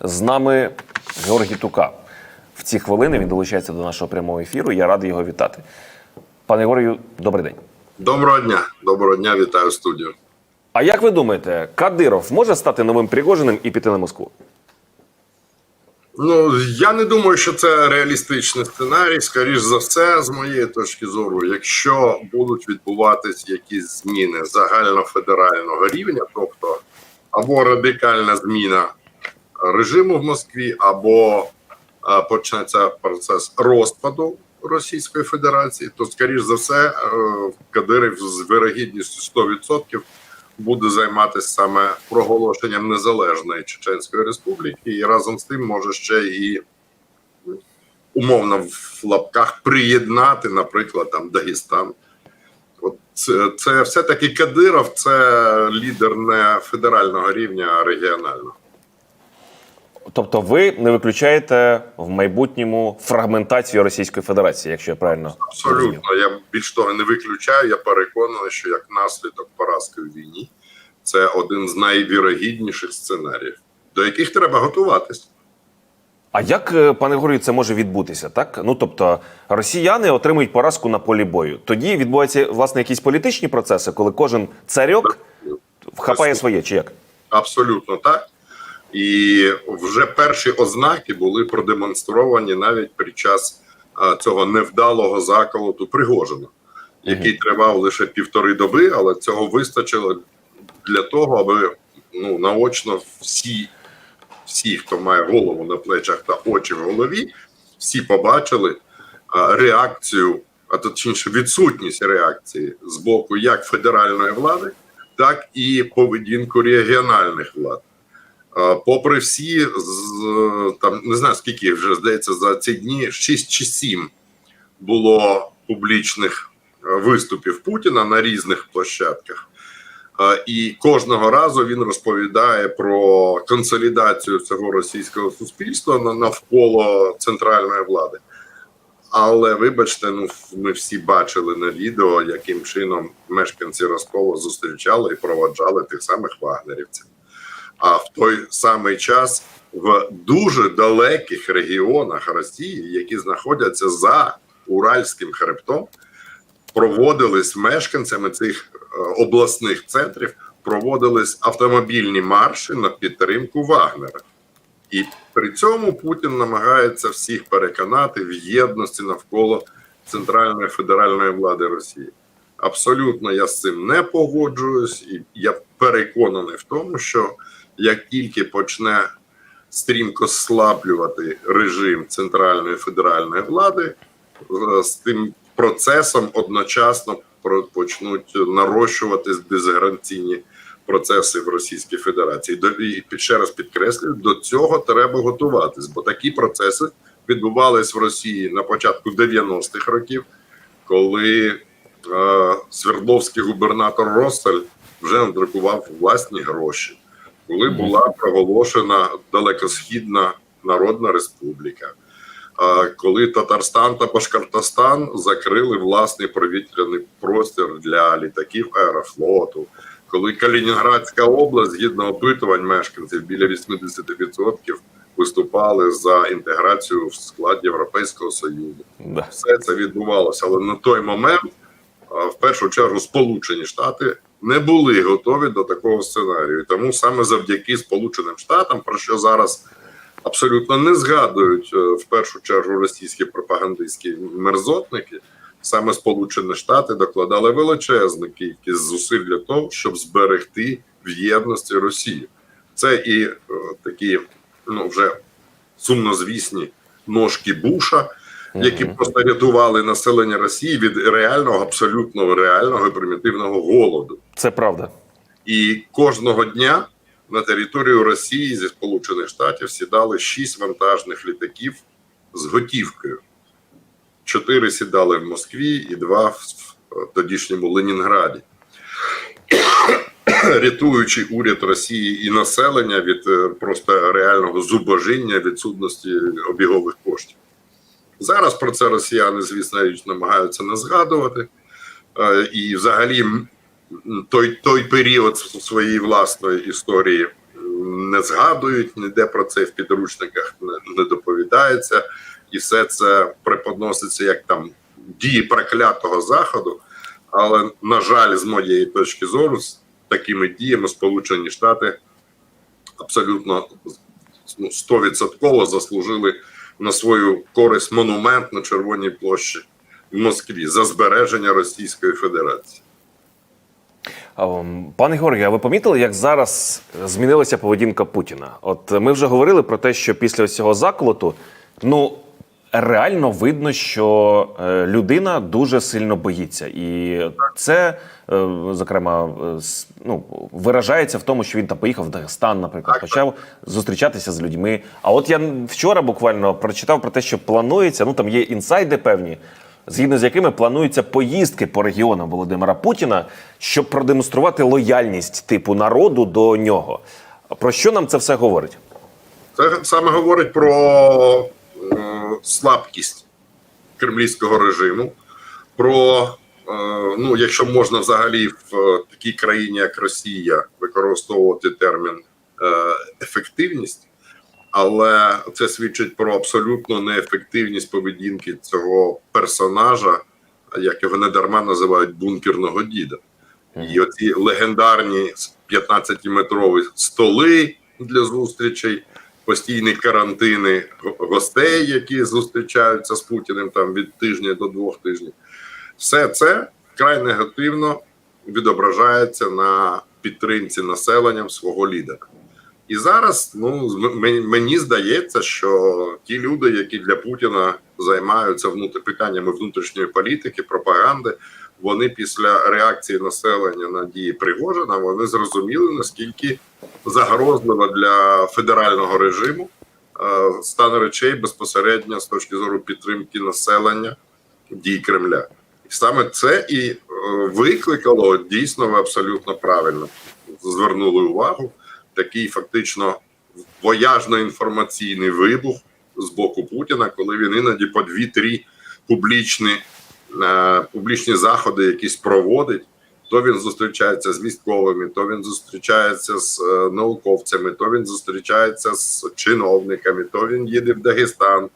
З нами Георгій Тука. В ці хвилини він долучається до нашого прямого ефіру. Я радий його вітати. Пане Георгію, добрий день. Доброго дня, доброго дня, вітаю студію. А як ви думаєте, Кадиров може стати новим Пригожиним і піти на Москву? Ну я не думаю, що це реалістичний сценарій. Скоріш за все, з моєї точки зору, якщо будуть відбуватись якісь зміни загальнофедерального рівня, тобто або радикальна зміна режиму в Москві, або почнеться процес розпаду Російської Федерації, то скоріш за все, е, Кадиров з вирогідністю 100% буде займатися саме проголошенням незалежної Чеченської Республіки, і разом з тим може ще і умовно в лапках приєднати, наприклад, там Дагестан. От це, це все-таки Кадиров, це лідер не федерального рівня, а регіонального. Тобто, ви не виключаєте в майбутньому фрагментацію Російської Федерації, якщо я правильно? Абсолютно, я більш того не виключаю. Я переконаний, що як наслідок поразки в війні це один з найвірогідніших сценаріїв, до яких треба готуватись. А як, е, пане Георгію, це може відбутися? Так ну тобто, росіяни отримують поразку на полі бою. Тоді відбуваються власне якісь політичні процеси, коли кожен царьок вхапає своє, чи як? Абсолютно так. І вже перші ознаки були продемонстровані навіть під час а, цього невдалого заколоту Пригожина, який тривав лише півтори доби, але цього вистачило для того, аби ну наочно всі, всі, хто має голову на плечах та очі в голові, всі побачили а, реакцію, а точніше відсутність реакції з боку як федеральної влади, так і поведінку регіональних влад. Попри всі, там не знаю скільки вже здається за ці дні 6 чи 7 було публічних е, виступів Путіна на різних площадках. І кожного разу він розповідає про консолідацію цього російського суспільства навколо центральної влади. Але вибачте, ну ми всі бачили на відео, яким чином мешканці Ростова зустрічали і проводжали тих самих вагнерівців. А в той самий час в дуже далеких регіонах Росії, які знаходяться за Уральським хребтом, проводились мешканцями цих е, обласних центрів, проводились автомобільні марші на підтримку Вагнера. І при цьому Путін намагається всіх переконати в єдності навколо центральної федеральної влади Росії. Абсолютно я з цим не погоджуюсь, і я переконаний в тому, що як тільки почне стрімко слаблювати режим центральної федеральної влади, е, з тим процесом одночасно почнуть нарощуватись дезгранційні процеси в Російській Федерації. І ще раз підкреслюю, до цього треба готуватись, бо такі процеси відбувались в Росії на початку 90-х років, коли е, Свердловський губернатор Росталь вже надрукував власні гроші, коли була проголошена далекосхідна народна республіка. Коли Татарстан та Башкортостан закрили власний повітряний простір для літаків аерофлоту, коли Калінінградська область, згідно опитувань мешканців, біля 80% виступали за інтеграцію в склад Європейського Союзу. Да. Все це відбувалося, але на той момент, в першу чергу, Сполучені Штати не були готові до такого сценарію. Тому саме завдяки Сполученим Штатам, про що зараз абсолютно не згадують е, в першу чергу російські пропагандистські мерзотники. Саме Сполучені Штати докладали величезну кількість зусиль для того, щоб зберегти в єдності Росію. Це і е, такі ну вже сумнозвісні ножки Буша, які просто рятували населення Росії від реального, абсолютно реального і примітивного голоду. Це правда. І кожного дня на територію Росії зі Сполучених Штатів сідали шість вантажних літаків з готівкою. Чотири сідали в Москві і два в тодішньому Ленінграді, рятуючи уряд Росії і населення від е, просто реального зубожіння відсутності обігових коштів. Зараз про це росіяни, звісно, намагаються не згадувати. Е, І взагалі той, той період своєї власної історії не згадують ніде про це в підручниках не, не доповідається, і все це преподноситься як там дії проклятого заходу. Але на жаль, з моєї точки зору, з такими діями Сполучені Штати абсолютно ну, 100% заслужили на свою користь монумент на Червоній площі в Москві за збереження Російської Федерації. Пане Георгію, а ви помітили, як зараз змінилася поведінка Путіна? От ми вже говорили про те, що після цього заколоту, ну реально видно, що е, людина дуже сильно боїться, і це, зокрема, е, ну, виражається в тому, що він там поїхав в Дагестан, наприклад, почав зустрічатися з людьми. А от я вчора буквально прочитав про те, що планується. Ну там є інсайди певні. Згідно з якими плануються поїздки по регіонам Володимира Путіна, щоб продемонструвати лояльність типу народу до нього. Про що нам це все говорить? Це саме говорить про е, слабкість кремлівського режиму, про е, ну, якщо можна взагалі в е, такій країні, як Росія, використовувати термін е, ефективність, але це свідчить про абсолютну неефективність поведінки цього персонажа, як його недарма називають бункерного діда. І оці легендарні 15-метрові столи для зустрічей, постійні карантини гостей, які зустрічаються з Путіним там від тижня до двох тижнів. Все це вкрай негативно відображається на підтримці населенням свого лідера. І зараз ну мені здається, що ті люди, які для Путіна займаються внутр... питаннями внутрішньої політики, пропаганди, вони після реакції населення на дії Пригожина вони зрозуміли наскільки загрозливо для федерального режиму е, стан речей безпосередньо з точки зору підтримки населення дій Кремля. Саме це і е, викликало дійсно ви абсолютно правильно звернули увагу такий фактично вояжно-інформаційний вибух з боку Путіна, коли він іноді по дві-три публічні, е, публічні заходи якісь проводить. То він зустрічається з військовими, то він зустрічається з е, науковцями, то він зустрічається з чиновниками, то він їде в Дагестан.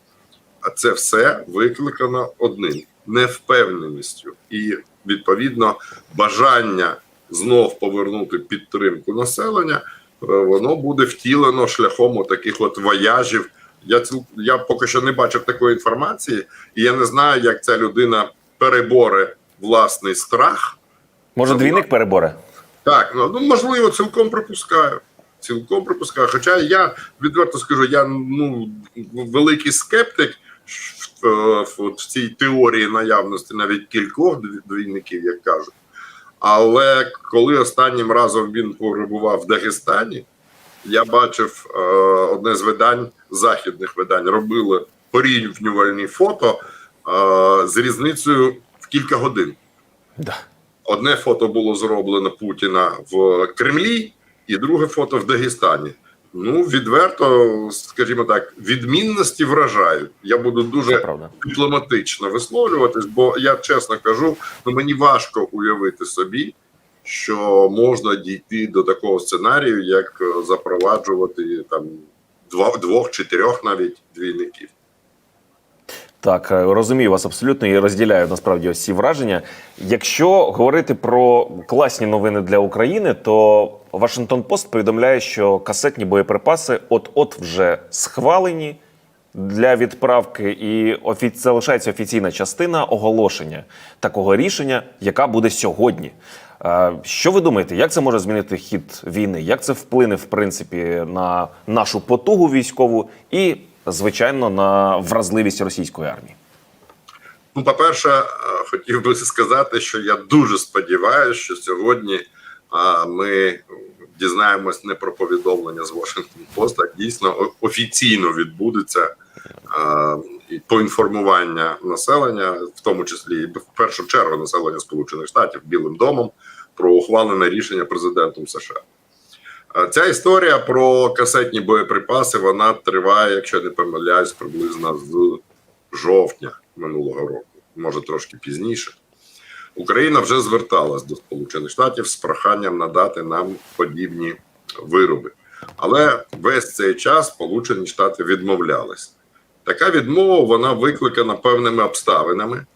А це все викликано одним невпевненістю і відповідно бажання знов повернути підтримку населення. е, Воно буде втілено шляхом таких от вояжів. Я ціл- я поки що не бачив такої інформації, і я не знаю, як ця людина переборе власний страх. Може, Це двійник переборе? Так, ну, ну можливо, цілком припускаю. Цілком припускаю. Хоча я відверто скажу, я ну великий скептик в, в, цій теорії наявності навіть кількох дві- двійників, як кажуть. Але коли останнім разом він перебував в Дагестані, я бачив е, одне з видань західних видань, робили порівнювальні фото е, з різницею в кілька годин. Да. Одне фото було зроблено Путіна в Кремлі, і друге фото в Дагестані. Ну, відверто, скажімо так, відмінності вражають. Я буду дуже дипломатично висловлюватись, бо я чесно кажу, ну мені важко уявити собі, що можна дійти до такого сценарію, як е, запроваджувати там двох чи трьох навіть двійників. Так, е, розумію вас абсолютно і розділяю насправді ці враження. Якщо говорити про класні новини для України, то Вашингтон Пост повідомляє, що касетні боєприпаси от-от вже схвалені для відправки, і офі... це лишається офіційна частина оголошення такого рішення, яка буде сьогодні. Е, Що ви думаєте, як це може змінити хід війни? Як це вплине в принципі на нашу потугу військову і, звичайно, на вразливість російської армії? Ну, по-перше, е, хотів би сказати, що я дуже сподіваюся, що сьогодні а, ми дізнаємось не про повідомлення з Washington Post, а дійсно офіційно відбудеться а, поінформування населення, в тому числі в першу чергу населення Сполучених Штатів Білим домом про ухвалене рішення президентом США. Ця історія про касетні боєприпаси вона триває, якщо не помиляюсь, приблизно з жовтня минулого року, може трошки пізніше. Україна вже зверталась до Сполучених Штатів з проханням надати нам подібні вироби. Але весь цей час Сполучені Штати відмовлялись. Така відмова вона викликана певними обставинами.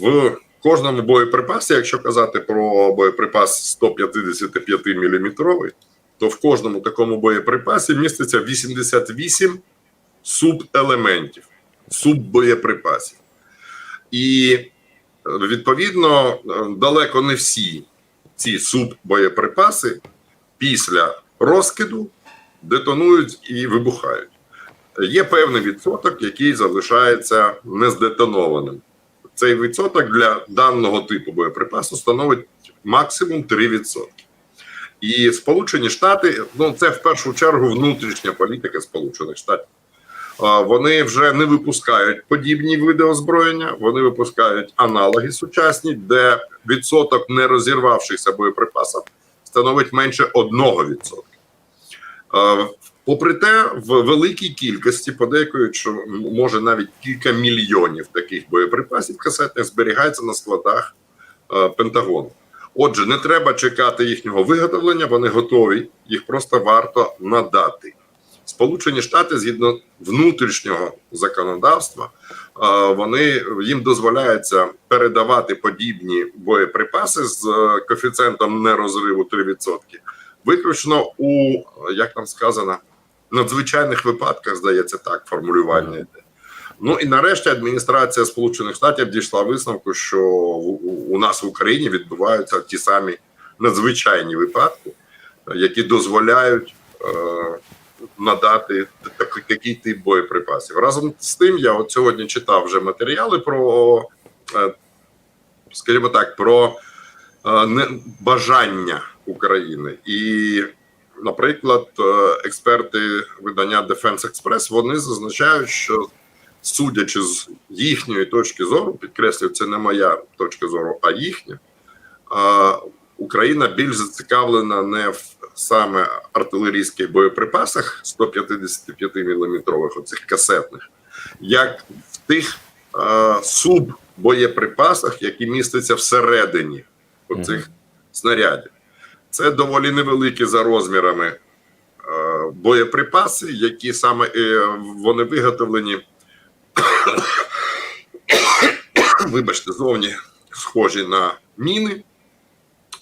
В кожному боєприпасі, якщо казати про боєприпас 155 мм, то в кожному такому боєприпасі міститься 88 субелементів, суббоєприпасів. І е, відповідно е, далеко не всі ці суббоєприпаси після розкиду детонують і вибухають. Є певний відсоток, який залишається нездетонованим. Цей відсоток для даного типу боєприпасу становить максимум 3%. І Сполучені Штати, ну це в першу чергу внутрішня політика Сполучених Штатів. Вони вже не випускають подібні види озброєння, вони випускають аналоги сучасні, де відсоток не розірвавшихся боєприпасів становить менше 1%. Попри те, в великій кількості, подейкують, що може навіть кілька мільйонів таких боєприпасів касетних зберігається на складах е, Пентагону. Отже, не треба чекати їхнього виготовлення, вони готові, їх просто варто надати. Сполучені Штати, згідно внутрішнього законодавства, е, вони їм дозволяється передавати подібні боєприпаси з е, коефіцієнтом нерозриву 3%, виключно у як там сказано, надзвичайних випадках, здається, так формулювання йде. Ну і нарешті адміністрація Сполучених Штатів дійшла висновку, що у- нас в Україні відбуваються ті самі надзвичайні випадки, які дозволяють е, надати такий, такий тип боєприпасів. Разом з тим, я от сьогодні читав вже матеріали про, е, скажімо так, про е, бажання України. І, наприклад, е, експерти видання Defense Express вони зазначають, що судячи з їхньої точки зору, підкреслюю, це не моя точка зору, а їхня. Україна більш зацікавлена не в саме артилерійських боєприпасах 155 мм оцих касетних, як в тих суббоєприпасах, які містяться всередині оцих снарядів. Це доволі невеликі за розмірами е, боєприпаси, які саме е, вони виготовлені, вибачте, зовні схожі на міни,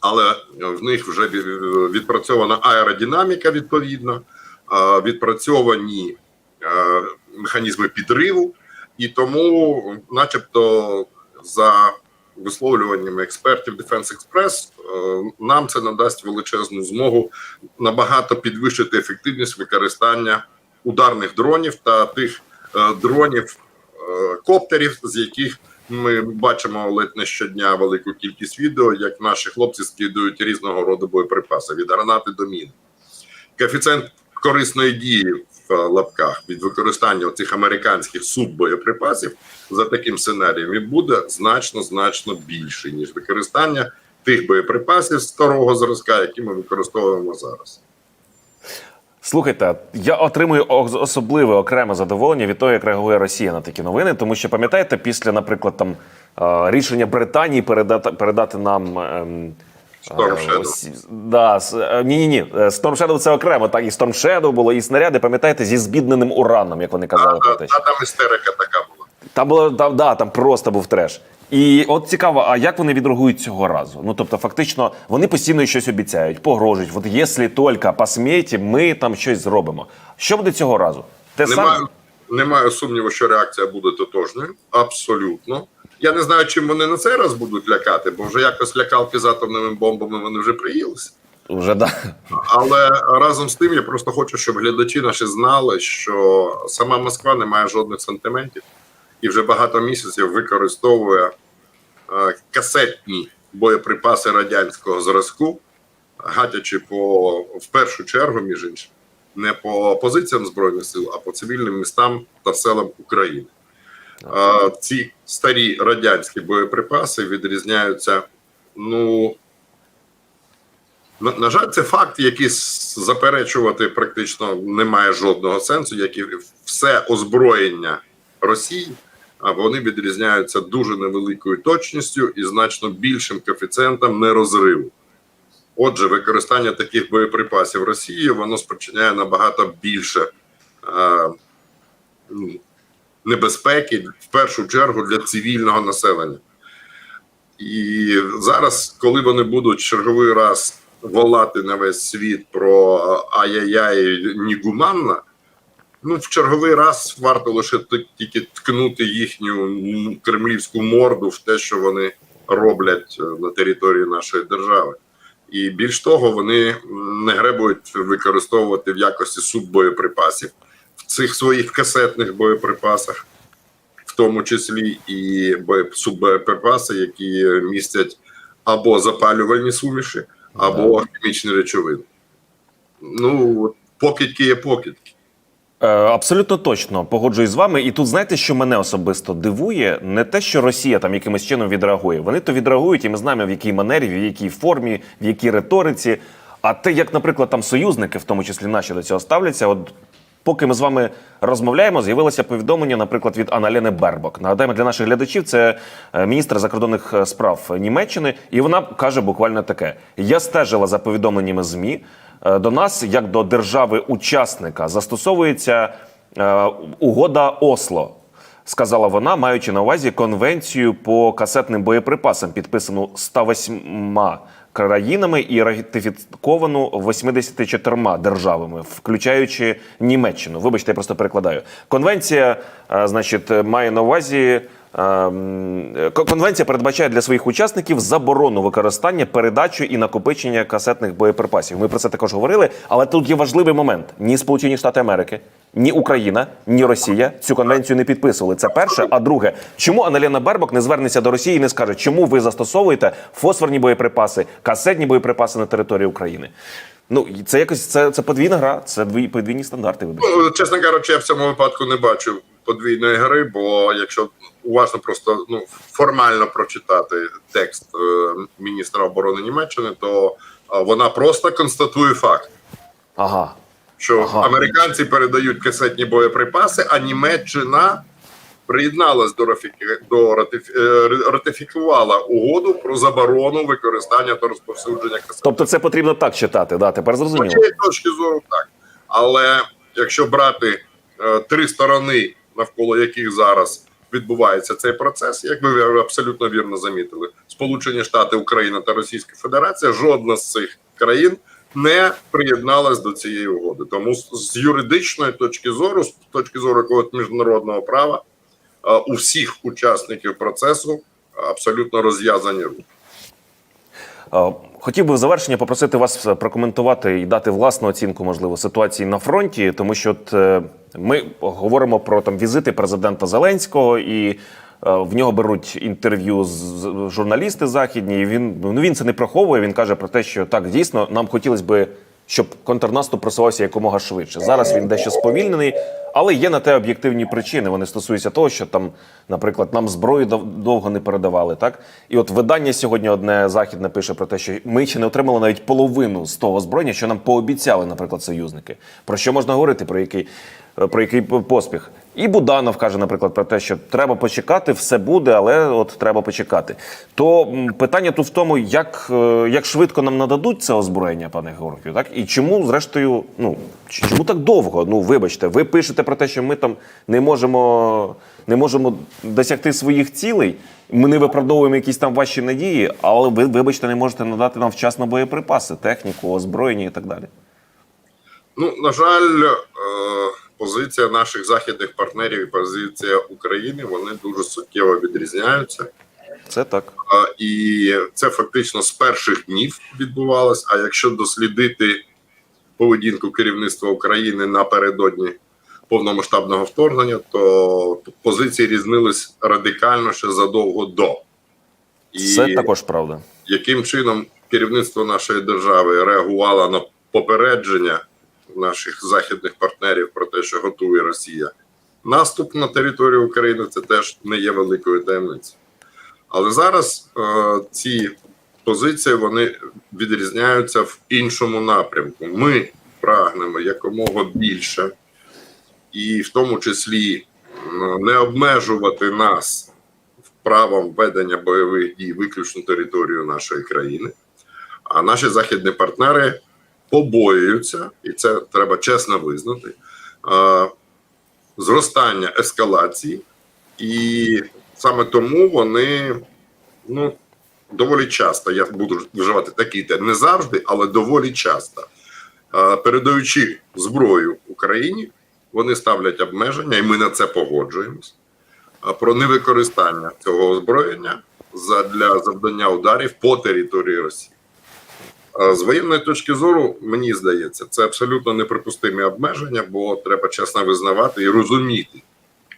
але в них вже відпрацьована аеродинаміка відповідно, е, відпрацьовані механізми підриву, і тому, начебто, за висловлюваннями експертів Defense Express, е, нам це надасть величезну змогу набагато підвищити ефективність використання ударних дронів та тих е, дронів е, коптерів, з яких ми бачимо ледь не щодня велику кількість відео, як наші хлопці скидують різного роду боєприпаси від гранати до мін. Коефіцієнт корисної дії в лапках від використання цих американських суббоєприпасів за таким сценарієм він буде значно значно більший ніж використання тих боєприпасів старого зразка, які ми використовуємо зараз. Слухайте, я отримую особливе окреме задоволення від того, як реагує Росія на такі новини, тому що пам'ятаєте, після, наприклад, там рішення Британії передати передати нам. ем, Storm Shadow. ось- Да, ні, ні, ні. Storm Shadow це окремо. Так, і Storm Shadow було, і снаряди, пам'ятаєте, зі збідненим ураном, як вони казали А, про те. а там істерика така. Там було там, да, там просто був треш. І от цікаво, а як вони відреагують цього разу? Ну тобто, фактично, вони постійно щось обіцяють, погрожують. От якщо тільки посмієте, ми там щось зробимо. Що буде цього разу? Те Немає, саме? немає сумніву, що реакція буде тотожною. Абсолютно. Я не знаю, чим вони на цей раз будуть лякати, бо вже якось лякалки з атомними бомбами вони вже приїлися. Вже да. Але разом з тим я просто хочу, щоб глядачі наші знали, що сама Москва не має жодних сантиментів і вже багато місяців використовує е, касетні боєприпаси радянського зразку, гатячи по в першу чергу, між іншим, не по позиціям збройних сил, а по цивільним містам та селам України. Ці старі радянські боєприпаси відрізняються. Ну на, на жаль, це факт, який заперечувати практично немає жодного сенсу, як і все озброєння Росії, вони відрізняються дуже невеликою точністю і значно більшим коефіцієнтом нерозриву. Отже, використання таких боєприпасів Росією воно спричиняє набагато більше е, небезпеки, в першу чергу для цивільного населення. І зараз, коли вони будуть черговий раз волати на весь світ про ай-яй-яй нігуманна, ну в черговий раз варто лише тільки ткнути їхню кремлівську морду в те, що вони роблять е, на території нашої держави. І більш того, вони не гребують використовувати в якості суббоєприпасів в цих своїх касетних боєприпасах, в тому числі і боє- суббоєприпаси, які містять або запалювальні суміші, або хімічні речовини. Ну, покидьки є покидьки. Е, Абсолютно точно погоджуюсь з вами. І тут знаєте, що мене особисто дивує, не те, що Росія там якимось чином відреагує. Вони то відреагують, і ми знаємо, в якій манері, в якій формі, в якій риториці. А те, як, наприклад, там союзники, в тому числі наші до цього ставляться, от. Поки ми з вами розмовляємо, з'явилося повідомлення, наприклад, від Аналіни Бербок. Нагадаємо для наших глядачів, це е, міністр закордонних е, справ Німеччини, і вона каже буквально таке: я стежила за повідомленнями змі. Е, До нас, як до держави-учасника, застосовується е, угода Осло. Сказала вона, маючи на увазі конвенцію по касетним боєприпасам, підписану 108 країнами і ратифіковану 84 державами, включаючи Німеччину. Вибачте, я просто перекладаю. Конвенція, е, значить, має на увазі. Е, м, е, Конвенція передбачає для своїх учасників заборону використання, передачу і накопичення касетних боєприпасів. Ми про це також говорили, але тут є важливий момент: ні Сполучені Штати Америки, ні Україна, ні Росія цю конвенцію не підписували. Це перше. А друге, чому Аналіна Бербок не звернеться до Росії і не скаже, чому ви застосовуєте фосфорні боєприпаси, касетні боєприпаси на території України? Ну це якось це, це подвійна гра, це дві подвійні стандарти. Вибачте. Ну, чесно кажучи, я в цьому випадку не бачу подвійної гри, бо якщо уважно просто ну, формально прочитати текст е, міністра оборони Німеччини, то е, вона просто констатує факт. Ага. що Ага. американці передають касетні боєприпаси, а Німеччина приєдналась до, до ратифі, е, ратифікувала угоду про заборону використання та розповсюдження касет. Тобто це потрібно так читати. Да, тепер зрозуміло. точки зору так. Але якщо брати е, три сторони, навколо яких зараз відбувається цей процес, як ви абсолютно вірно замітили, Сполучені Штати, Україна та Російська Федерація, жодна з цих країн не приєдналась до цієї угоди. Тому з, юридичної точки зору, з точки зору якогось міжнародного права, у всіх учасників процесу абсолютно розв'язані руки. Е, Хотів би в завершення попросити вас прокоментувати і дати власну оцінку, можливо, ситуації на фронті, тому що от, е, ми говоримо про там візити президента Зеленського, і е, в нього беруть інтерв'ю з з- журналісти західні. І він ну він це не приховує. Він каже про те, що так дійсно нам хотілося би, щоб контрнаступ просувався якомога швидше. Зараз він дещо сповільнений, але є на те об'єктивні причини. Вони стосуються того, що там, наприклад, нам зброю довго не передавали. Так і от видання сьогодні одне західне пише про те, що ми ще не отримали навіть половину з того озброєння, що нам пообіцяли, наприклад, союзники. Про що можна говорити? Про який про який поспіх? І Буданов каже, наприклад, про те, що треба почекати, все буде, але от треба почекати. То питання тут в тому, як, е, як швидко нам нададуть це озброєння, пане Георгію, так і чому, зрештою, ну чому так довго? Ну вибачте, ви пишете про те, що ми там не можемо, не можемо досягти своїх цілей. Ми не виправдовуємо якісь там ваші надії, але ви, вибачте, не можете надати нам вчасно боєприпаси, техніку, озброєння і так далі. Ну, на жаль, е, позиція наших західних партнерів і позиція України вони дуже суттєво відрізняються. Це так. І це фактично з перших днів відбувалось. А якщо дослідити поведінку керівництва України напередодні повномасштабного вторгнення, то позиції різнились радикально ще задовго до. І Це також правда. яким чином керівництво нашої держави реагувало на попередження наших західних партнерів про те, що готує Росія наступ на територію України, це теж не є великою таємницею. Але зараз е, ці позиції вони відрізняються в іншому напрямку. Ми прагнемо якомога більше, і в тому числі не обмежувати нас правом ведення бойових дій виключно територію нашої країни. А наші західні партнери побоюються, і це треба чесно визнати. е, Зростання ескалації, і саме тому вони ну, доволі часто, я буду вживати такий термін, не завжди, але доволі часто, е, передаючи зброю Україні, вони ставлять обмеження, і ми на це погоджуємось. Про невикористання цього озброєння для завдання ударів по території Росії. З воєнної точки зору, мені здається, це абсолютно неприпустимі обмеження, бо треба чесно визнавати і розуміти,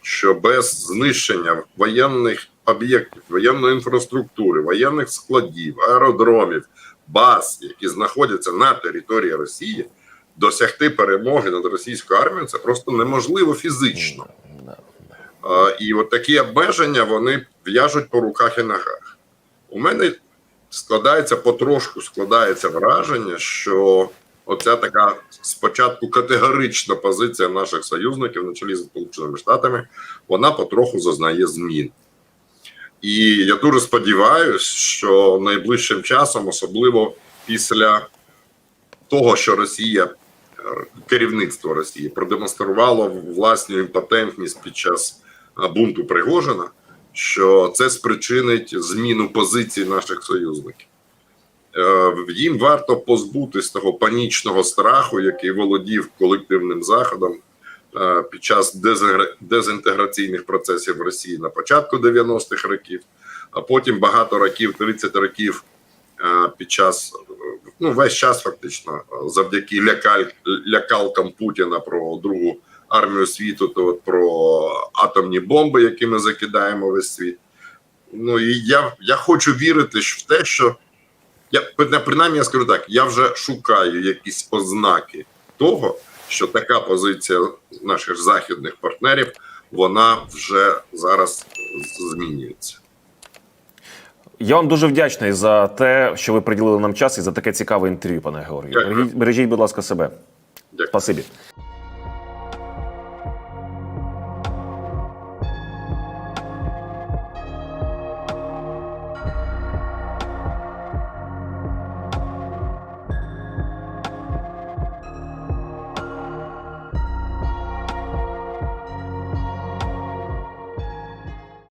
що без знищення воєнних об'єктів, воєнної інфраструктури, воєнних складів, аеродромів, баз, які знаходяться на території Росії, досягти перемоги над російською армією це просто неможливо фізично. І от такі обмеження вони в'яжуть по руках і ногах. У мене складається потрошку, складається враження, що оця така спочатку категорична позиція наших союзників на чолі з Сполученими Штатами, вона потроху зазнає змін. І я дуже сподіваюся, що найближчим часом, особливо після того, що Росія, керівництво Росії продемонструвало власну імпотентність під час бунту Пригожина, що це спричинить зміну позицій наших союзників. Е, Їм варто позбутись того панічного страху, який володів колективним заходом е, під час дезінтеграційних процесів в Росії на початку 90-х років, а потім багато років, 30 років під час е, ну весь час фактично е, завдяки лякаль, лякалкам Путіна про другу армію світу, то про атомні бомби, які ми закидаємо весь світ. Ну і я, я хочу вірити в те, що я принаймні я скажу так: я вже шукаю якісь ознаки того, що така позиція наших західних партнерів вона вже зараз змінюється. Я вам дуже вдячний за те, що ви приділили нам час і за таке цікаве інтерв'ю, пане Георгію. Дякую. Бережіть, бережіть, будь ласка, себе. Дякую. Спасибі.